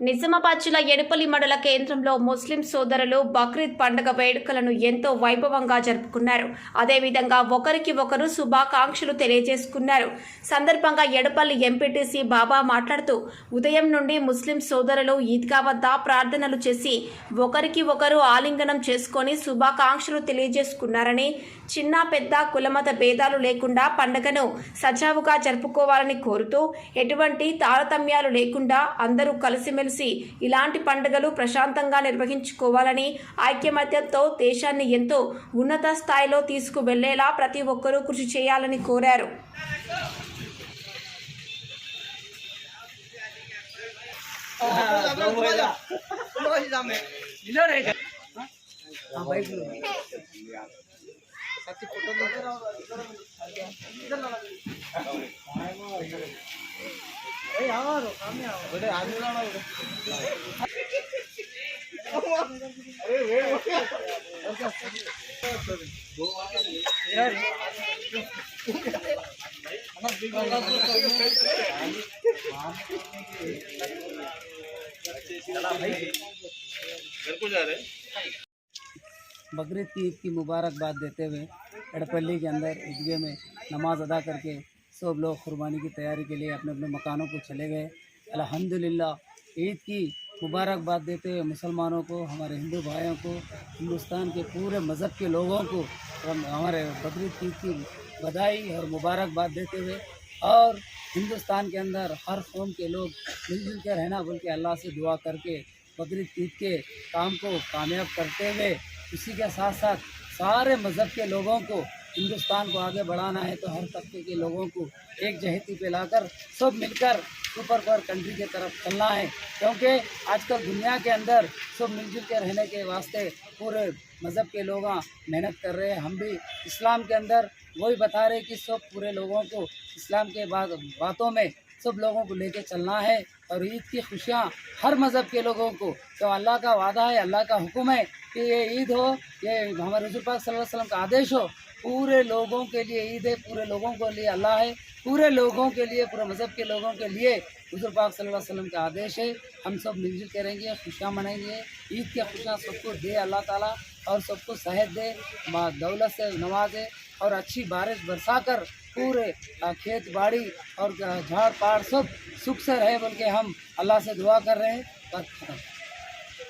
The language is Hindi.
నిజామాబాద్ జిల్లా మడల మండల కేంద్రంలో ముస్లిం సోదరులు బక్రీద్ పండుగ వేడుకలను ఎంతో వైభవంగా జరుపుకున్నారు. అదేవిధంగా ఒకరికి ఒకరు శుభాకాంక్షలు తెలియజేసుకున్నారు. సందర్భంగా ఎడపల్లి ఎంపీటీసీ బాబా మాట్లాడుతూ ఉదయం నుండి ముస్లిం సోదరులు ఈద్గా వద్ద ప్రార్థనలు చేసి ఒకరికి ఒకరు ఆలింగనం చేసుకొని శుభాకాంక్షలు తెలియజేసుకున్నారని చిన్న పెద్ద కులమత భేదాలు లేకుండా పండుగను సజావుగా జరుపుకోవాలని కోరుతూ ఎటువంటి తారతమ్యాలు లేకుండా అందరూ కలిసిమెలిసి ఇలాంటి పండుగలు ప్రశాంతంగా నిర్వహించుకోవాలని ఐక్యమత్యంతో దేశాన్ని ఎంతో ఉన్నత స్థాయిలో తీసుకువెళ్ళేలా ప్రతి ఒక్కరూ కృషి చేయాలని కోరారు बकरीद की ईद की मुबारकबाद देते हुए, एड़पल्ली के अंदर ईदगे में नमाज़ अदा करके सब लोग कुर्बानी की तैयारी के लिए अपने अपने मकानों को चले गए। अल्हम्दुलिल्लाह, ईद की मुबारकबाद देते हुए मुसलमानों को, हमारे हिंदू भाइयों को, हिंदुस्तान के पूरे मज़हब के लोगों को हमारे बकरीद ईद की बधाई और मुबारकबाद देते हुए और हिंदुस्तान के अंदर हर कौम के लोग मिलजुल कर रहना बोल के अल्लाह से दुआ करके बकरीद ईद के काम को कामयाब करते हुए इसी के साथ साथ सारे मज़हब के लोगों को हिंदुस्तान को आगे बढ़ाना है तो हर तबके के लोगों को एक जहती पे लाकर सब मिलकर सुपर पावर कंट्री की तरफ़ चलना है। क्योंकि आजकल दुनिया के अंदर सब मिलजुल के रहने के वास्ते पूरे मज़हब के लोग मेहनत कर रहे हैं। हम भी इस्लाम के अंदर वही बता रहे कि सब पूरे लोगों को इस्लाम के बाद बातों में सब लोगों को लेके चलना है और ईद की खुशियाँ हर मज़हब के लोगों को। तो अल्लाह का वादा है, अल्लाह का हुक्म है कि ये ईद हो, ये हमारे रसूल पाक सल्लल्लाहु अलैहि वसल्लम का आदेश हो, पूरे लोगों के लिए ईद है, पूरे लोगों के लिए अल्लाह है, पूरे लोगों के लिए, पूरे मज़हब के लोगों के लिए रसूल पाक सल्लल्लाहु अलैहि वसल्लम का आदेश है। हम सब मिलजुल करेंगे खुशियाँ मनाएँगे। ईद की खुशियाँ सबको दे अल्लाह ताला और सबको सेहत दे दौलत से नवाजे और अच्छी बारिश बरसा कर पूरे खेत बाड़ी और झाड़ पाड़ सब सुख से रहे, बल्कि हम अल्लाह से दुआ कर रहे हैं।